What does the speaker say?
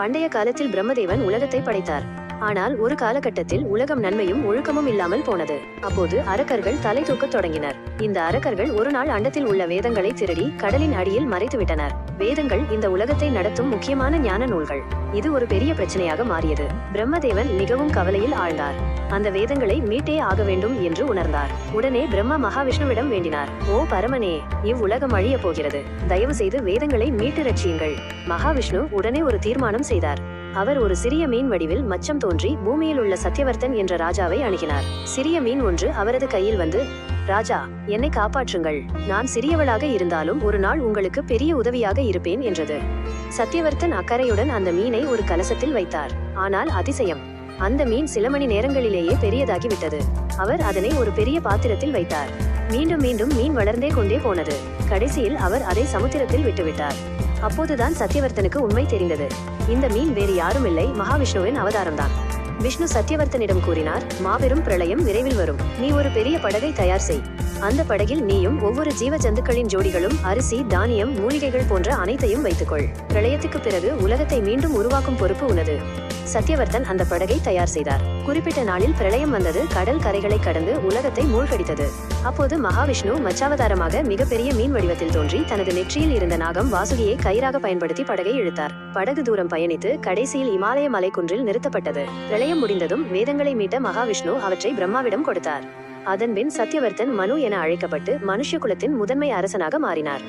பண்டைய காலத்தில் பிரம்மதேவன் உலகத்தை படைத்தார். ஆனால் ஒரு காலகட்டத்தில் உலகம் நன்மையும் ஒழுக்கமும் இல்லாமல் போனது. அப்போது அரக்கர்கள் தலை தூக்கத் தொடங்கினர். இந்த அரக்கர்கள் ஒரு நாள் அண்டத்தில் உள்ள வேதங்களை திருடி கடலின் அடியில் மறைத்துவிட்டனர். வேதங்கள் இந்த உலகத்தை நடத்தும் முக்கியமான ஞான நூல்கள். இது ஒரு பெரிய பிரச்சனையாக மாறியது. பிரம்மதேவன் மிகவும் கவலையில் ஆழ்ந்தார். அந்த வேதங்களை மீட்டே ஆக வேண்டும் என்று உணர்ந்தார். உடனே பிரம்மா மகாவிஷ்ணுவிடம் வேண்டினார். ஓ பரமனே இவ்வுலகம் அழிய போகிறது. தயவு செய்து வேதங்களை மீட்டு ரட்சியுங்கள். மகாவிஷ்ணு உடனே ஒரு தீர்மானம் செய்தார். அவர் ஒரு சிறிய மீன் வடிவில் மச்சம் தோன்றி பூமியில் உள்ள சத்தியவர்த்தன் என்ற ராஜாவை அணுகினார். சிறிய மீன் ஒன்று அவரது கையில் வந்து ராஜா என்னை காப்பாற்றுங்கள். நான் சிறியவளாக இருந்தாலும் ஒரு நாள் உங்களுக்கு பெரிய உதவியாக இருப்பேன் என்றது. சத்யவர்த்தன் அக்கறையுடன் அந்த மீனை ஒரு கலசத்தில் வைத்தார். ஆனால் அதிசயம் அந்த மீன் சில மணி நேரங்களிலேயே பெரியதாகிவிட்டது. அவர் அதனை ஒரு பெரிய பாத்திரத்தில் வைத்தார். மீண்டும் மீண்டும் மீன் வளர்ந்தே கொண்டே போனது. கடைசியில் அவர் அதை சமுத்திரத்தில் விட்டுவிட்டார். அப்போதுதான் சத்யவர்த்தனுக்கு உண்மை தெரிந்தது. இந்த மீன் வேறு யாரும் இல்லை மகாவிஷ்ணுவின் அவதாரம்தான். விஷ்ணு சத்யவர்த்தனிடம் கூறினார் மாபெரும் பிரளயம் விரைவில் வரும். நீ ஒரு பெரிய படகை தயார் செய். அந்த படகில் நீயும் ஒவ்வொரு ஜீவ ஜந்துக்களின் ஜோடிகளும் அரிசி தானியம் மூலிகைகள் போன்ற அனைத்தையும் வைத்துக்கொள். பிரளயத்துக்கு பிறகு உலகத்தை மீண்டும் உருவாக்கும் பொறுப்பு உனது. சத்யவர்த்தன் அந்த படகை தயார் செய்தார். குறிப்பிட்ட நாளில் பிரளயம் வந்தது கடல் கரைகளை கடந்து உலகத்தை மூழ்கடித்தது. அப்போது மகாவிஷ்ணு மச்சாவதாரமாக மிகப்பெரிய மீன் வடிவத்தில் தோன்றி தனது நெற்றியில் இருந்த நாகம் வாசுகியை கயிறாக பயன்படுத்தி படகை இழுத்தார். படகு தூரம் பயணித்து கடைசியில் இமாலய மலைக்குன்றில் நிறுத்தப்பட்டது. பிரளயம் முடிந்ததும் வேதங்களை மீட்ட மகாவிஷ்ணு அவற்றை பிரம்மாவிடம் கொடுத்தார். அதன்பின் சத்யவர்த்தன் மனு என அழைக்கப்பட்டு மனுஷ்ய குலத்தின் முதன்மை அரசனாக மாறினார்.